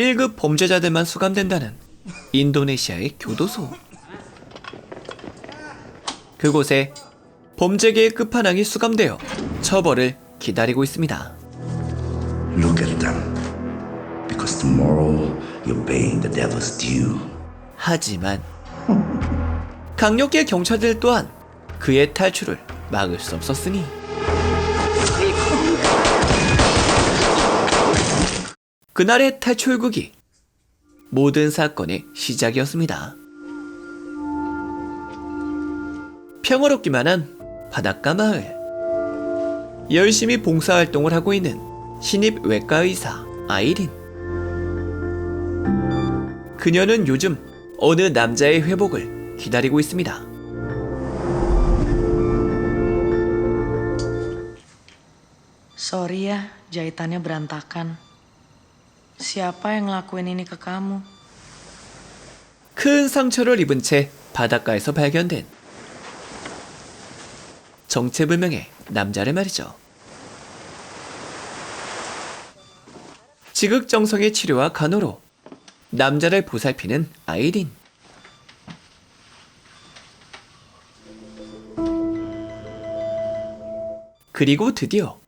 1급 범죄자들만 수감된다는 인도네시아의 교도소. 그곳에 범죄계의 끝판왕이 수감되어 처벌을 기다리고 있습니다. Look at them. Because tomorrow you're paying the devil's due. 하지만 강력계 경찰들 또한 그의 탈출을 막을 수 없었으니 그날의 탈출극이 모든 사건의 시작이었습니다. 평화롭기만 한 바닷가 마을. 열심히 봉사활동을 하고 있는 신입 외과 의사 아이린. 그녀는 요즘 어느 남자의 회복을 기다리고 있습니다. Sorry ya, berantakan. Siapa yang ngelakuin ini ke kamu? 큰 상처를 입은 채 바닷가에서 발견된 정체불명의 남자를 말이죠. 지극정성의 치료와 간호로 남자를 보살피는 아이린. 그리고 드디어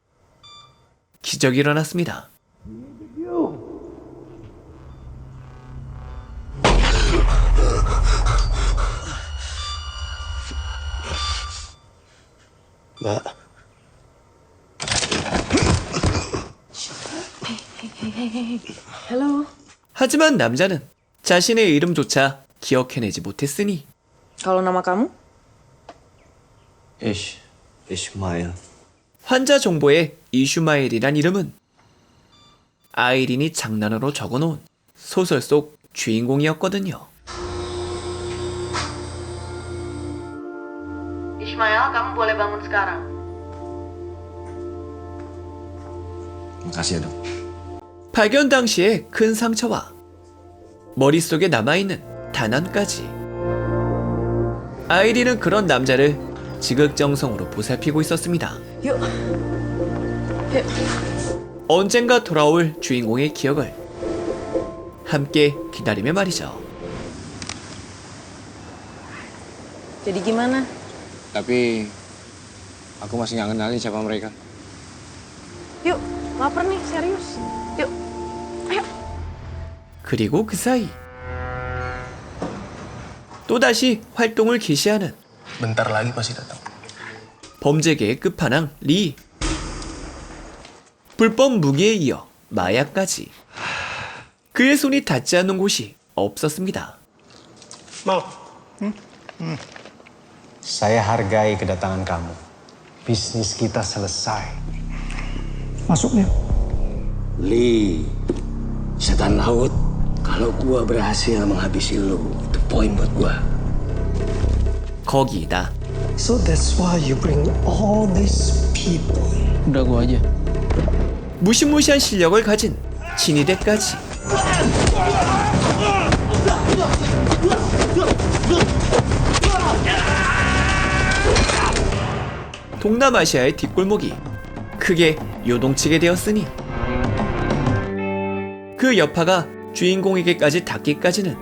기적이 일어났습니다. Mbak, Halo. 하지만 남자는 자신의 이름조차 기억해내지 못했으니 Kalau nama kamu? Ish, Ishmael. 환자 정보에 이슈마일이란 이름은 아이린이 장난으로 적어놓은 소설 속 주인공이었거든요. Boleh bangun sekarang. Makasih ya dok. 발견 당시에 큰 상처와 머릿속에 남아있는 단안까지 아이린은 그런 남자를 지극정성으로 보살피고 있었습니다. Yuk. 언젠가 돌아올 주인공의 기억을 함께 기다리며 말이죠. Jadi gimana? Tapi aku masih nggak kenalin siapa mereka. Yuk, lapar nih, serius. Yuk. Ayo. 그리고 그 사이 또다시 활동을 개시하는 Bentar lagi pasti datang. 범죄계의 끝판왕 리 불법 무기에 이어 마약까지 그의 손이 닿지 않는 곳이 없었습니다. Mal, Saya hargai kedatangan kamu. Bisnis kita selesai. Lee, setan laut. Kalau gua berhasil menghabisi lu, itu poin buat gua. 거기다 So that's why you bring all these people. Udah gua aja. 무시무시한 실력을 가진 진이대까지 동남아시아의 뒷골목이 크게 요동치게 되었으니 그 여파가 주인공에게까지 닿기까지는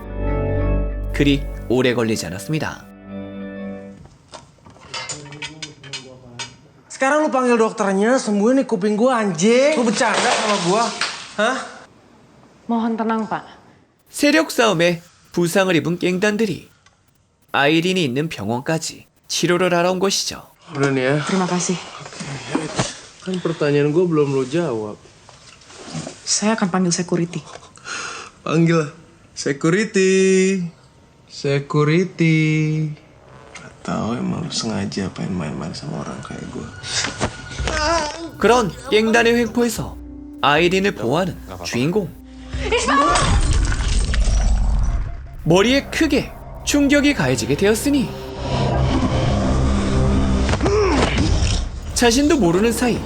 그리 오래 걸리지 않았습니다. Sekarang lu panggil dokternya, sembuhin nih kuping gua anjing. Lu bercanda sama gua? Hah? Mohon tenang, Pak. 세력 싸움에 부상을 입은 깽단들이 아이린이 있는 병원까지 치료를 하러 온 것이죠. Udah nih ya. Terima kasih. Kan pertanyaan gua belum lu jawab. Saya akan panggil security. Panggil lah. Security. Security. Gak tau emang lu sengaja pengen main-main sama orang kayak gua. 그런 깽단의 횡포에서 아이린을 보호하는 주인공. 머리에 크게 충격이 가해지게 되었으니 자신도 모르는 사이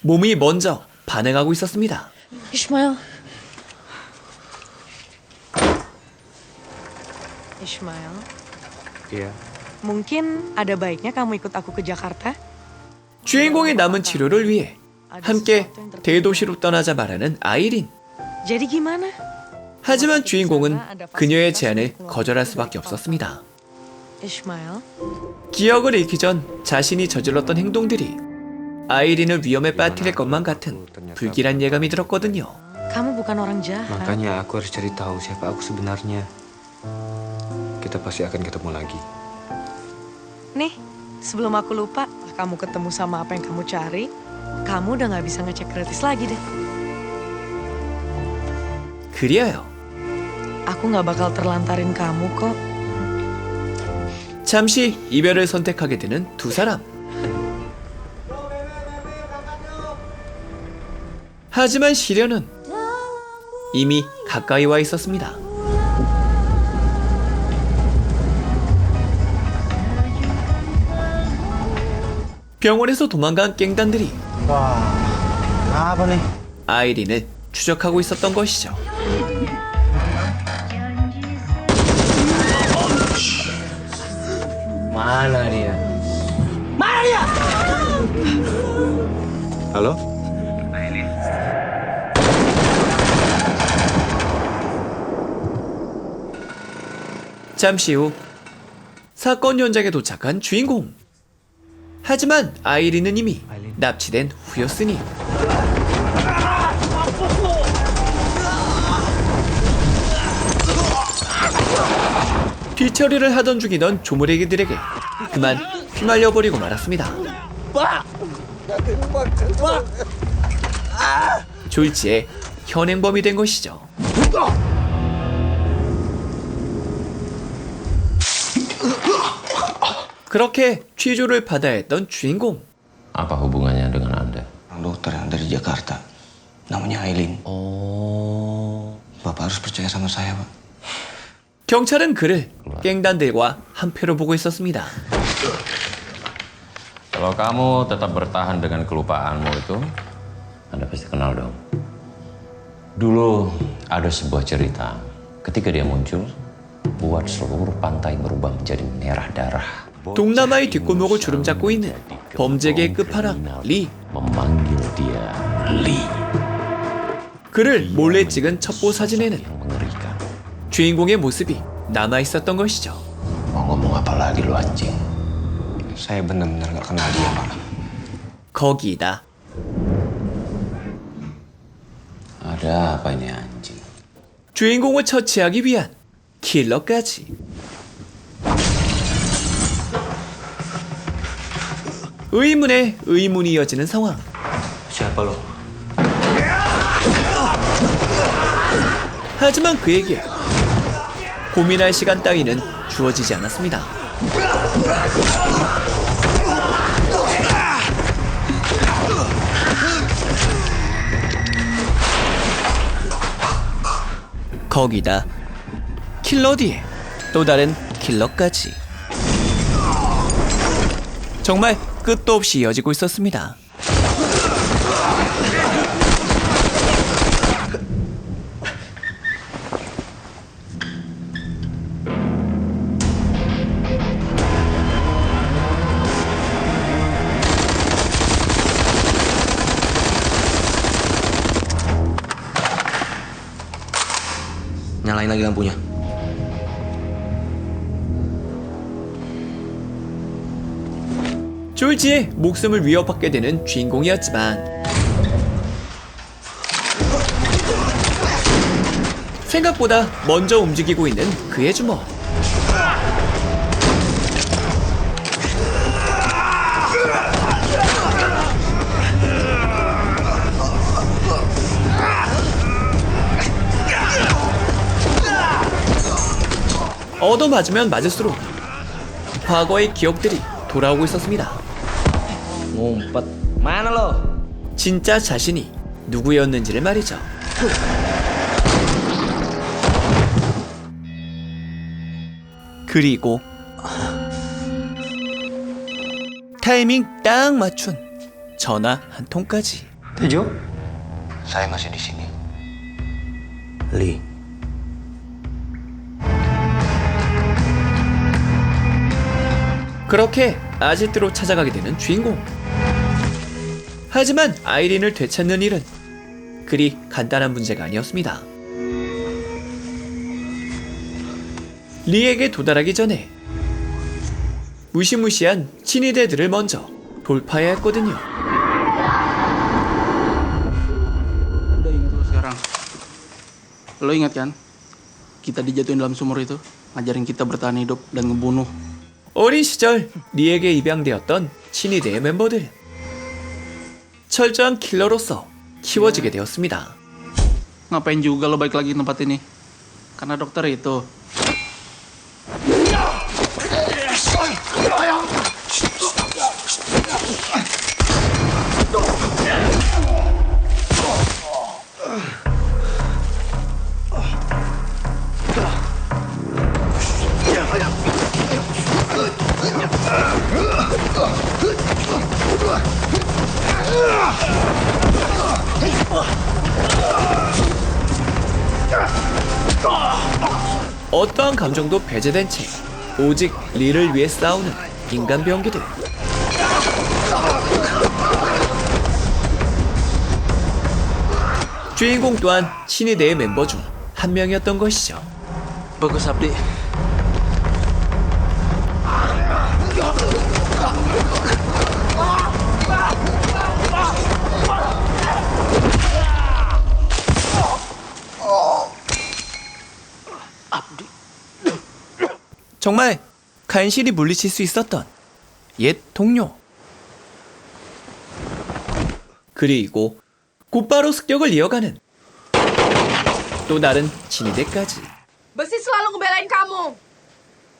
몸이 먼저 반응하고 있었습니다. Ismail. Ismail, Iya. mungkin ada baiknya kamu ikut aku ke Jakarta? 주인공의 남은 치료를 위해 함께 대도시로 떠나자 말하는 아이린. Jadi gimana? 하지만 주인공은 그녀의 제안을 거절할 수밖에 없었습니다. 기억을 잃기 전 자신이 저질렀던 행동들이 아이린을 위험에 빠뜨릴 것만 같은 불길한 예감이 들었거든요. kamu bukan orang jahat. Makanya aku harus cari tahu siapa aku sebenarnya. Kita pasti akan ketemu lagi. Nih, sebelum aku lupa, kamu ketemu sama apa yang kamu cari, kamu udah nggak bisa ngecek gratis lagi deh. 그리하여 Aku nggak bakal terlantarin kamu kok. 잠시 이별을 선택하게 되는 두 사람. 하지만 시련은 이미 가까이 와 있었습니다. 병원에서 도망간 깽단들이 Wah, apa nih? 아이린을 추적하고 있었던 것이죠. Mana dia? Halo? 잠시 후 사건 현장에 도착한 주인공. 하지만 아이린은 이미 납치된 후였으니 뒤처리를 하던 중이던 조물애기들에게 그만 휘말려 버리고 말았습니다. 졸지에 현행범이 된 것이죠. 그렇게 취조를 받아야 했던 주인공. Apa hubungannya dengan Anda? Orang dokter yang dari Jakarta. Namanya Aileen. Oh, Bapak harus percaya sama saya, Pak. 경찰은 그를 깽단들과 한패로 보고 있었습니다. kalau kamu tetap bertahan dengan kelupaanmu itu, Anda pasti kenal dong. Dulu ada sebuah cerita, ketika dia muncul, buat seluruh pantai berubah menjadi merah darah. 동남아의 뒷골목을 주름잡고 있는 범죄계의 끝판왕 리. memanggil dia Lee 그를 몰래 찍은 첩보 사진에는. 주인공의 모습이 남아 있었던 것이죠. Mau ngomong apa lagi lu anjing? Saya benar-benar nggak kenal dia, Pak. 거기다 Ada apa ini anjing? 주인공을 처치하기 위한 킬러까지. 의문에 의문이 이어지는 상황. Siapa? 하지만 그에게 고민할 시간 따위는 주어지지 않았습니다. 거기다 킬러 뒤에 또 다른 킬러까지. 정말 끝도 없이 이어지고 있었습니다. Lagi lampunya. 졸지에 목숨을 위협받게 되는 주인공이었지만 생각보다 먼저 움직이고 있는 그의 주먹 얻어맞으면 맞을수록 과거의 기억들이 돌아오고 있었습니다. 진짜 자신이 누구였는지를 말이죠. 그리고 타이밍 딱 맞춘 전화 한 통까지. Masih di sini. Lee. 그렇게 아지트로 찾아가게 되는 주인공. 하지만 아이린을 되찾는 일은 그리 간단한 문제가 아니었습니다. 리에게 도달하기 전에 무시무시한 친위대들을 먼저 돌파해야 했거든요. Lo ingat kan? Kita dijatuhin dalam sumur itu, ngajarin kita bertahan hidup dan ngebunuh. 어린 시절 리에게 입양되었던 친위대의 멤버들. 철저한 킬러로서 키워지게 되었습니다. Ngapain juga lo balik lagi tempat ini? Karena dokter itu. 어떠한 감정도 배제된 채 오직 리를 위해 싸우는 인간 병기들. 주인공 또한 친위대의 멤버 중 한 명이었던 것이죠. Bagus Abdi. 정말 간신히 물리칠 수 있었던 옛 동료. 그리고 곧바로 습격을 이어가는 또 다른 친위대까지. Besi selalu ngebelain kamu.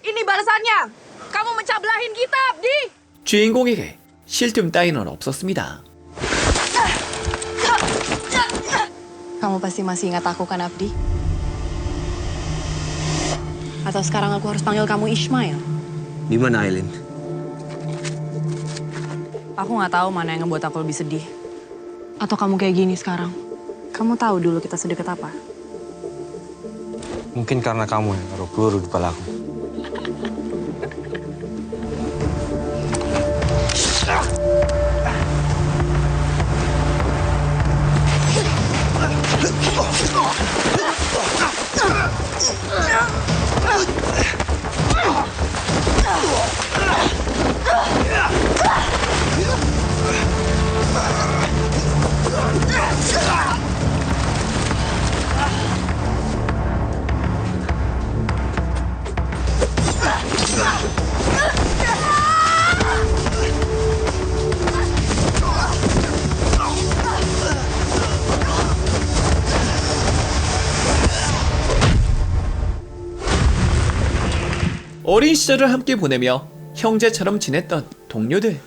Ini balasannya. Kamu mencah belahin kita, Abdi. 주인공에게 쉴틈 따위는 없었습니다. Kamu pasti masih ingat aku kan, Abdi? Atau sekarang aku harus panggil kamu Ismail? Di mana Aileen? Aku nggak tahu mana yang ngebuat aku lebih sedih. Atau kamu kayak gini sekarang. Kamu tahu dulu kita sedekat apa? Mungkin karena kamu yang taruh peluru di kepala aku. 어린 시절을 함께 보내며 형제처럼 지냈던 동료들.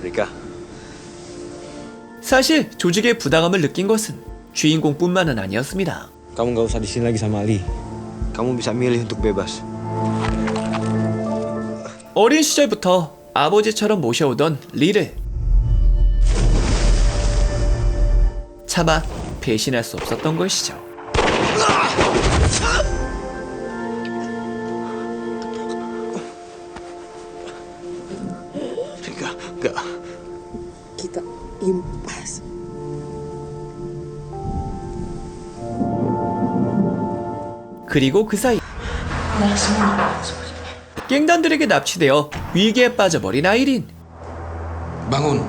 Rika, 사실 조직의 부당함을 느낀 것은 주인공뿐만은 아니었습니다. kamu nggak usah di sini lagi sama Ali. Kamu bisa milih untuk bebas. 어린 시절부터 아버지처럼 모셔오던 리를 차마 배신할 수 없었던 것이죠. 그리고 그 사이 갱단들에게 납치되어 위기에 빠져버린 아이린. Bangun.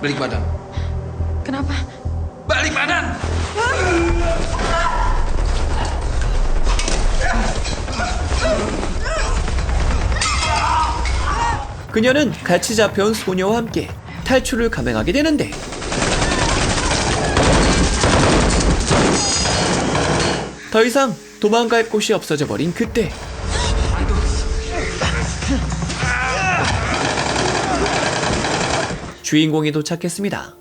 Balik badan. Kenapa? Balik badan! 그녀는 같이 잡혀온 소녀와 함께 탈출을 감행하게 되는데 더 이상 도망갈 곳이 없어져 버린 그때 주인공이 도착했습니다.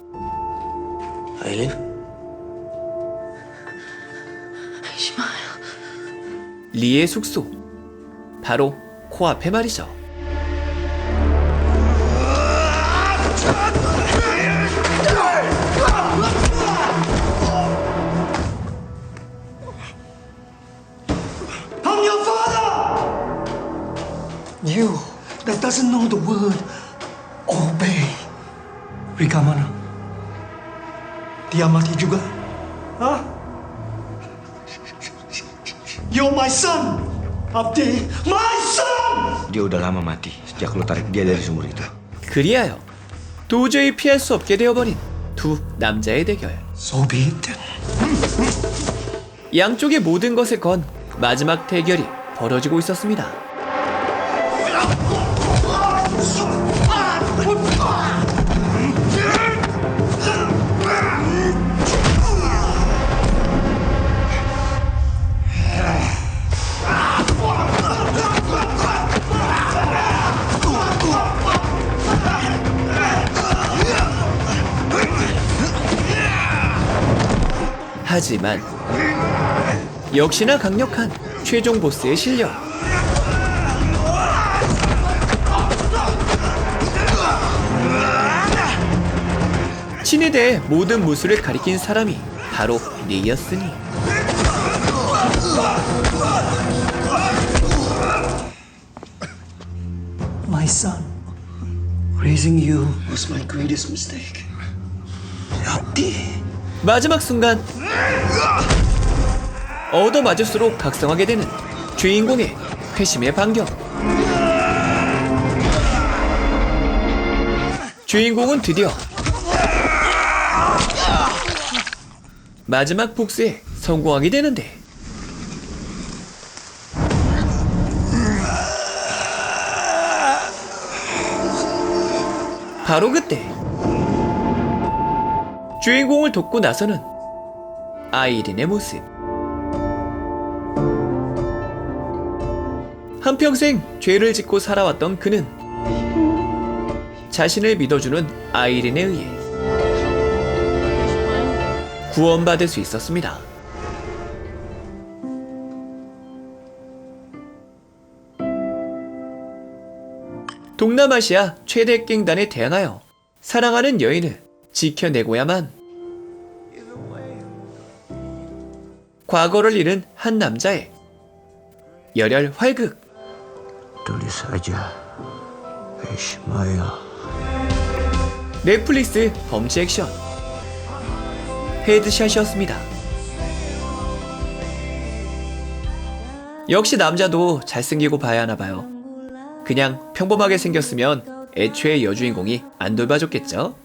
Aileen, 리의 숙소 바로 코앞에 말이죠. You that doesn't know the word Oh, Bey. Rika mana? Dia mati juga? Hah? You're my son! Abdi, my son! Dia udah lama mati sejak lo tarik dia dari sumur itu. 그리하여 도저히 피할 수 없게 되어버린 두 남자의 대결. So be it. 양쪽의 모든 것을 건 마지막 대결이 벌어지고 있었습니다. 하지만 역시나 강력한 최종 보스의 실력. 신에 대해 모든 무술을 가리킨 사람이 바로 리였으니 My son. Raising you was my greatest mistake. 마지막 순간 얻어맞을수록 각성하게 되는 주인공의 회심의 반격. 주인공은 드디어 마지막 복수에 성공하게 되는데 바로 그때 주인공을 돕고 나서는 아이린의 모습. 한평생 죄를 짓고 살아왔던 그는 자신을 믿어주는 아이린에 의해 구원받을 수 있었습니다. 동남아시아 최대 갱단에 대항하여 사랑하는 여인을 지켜내고야만 과거를 잃은 한 남자의 열혈 활극 Tulis saja. Ishmael. 넷플릭스 범죄 액션 헤드샷이었습니다. 역시 남자도 잘생기고 봐야 하나 봐요. 그냥 평범하게 생겼으면 애초에 여주인공이 안 돌봐줬겠죠?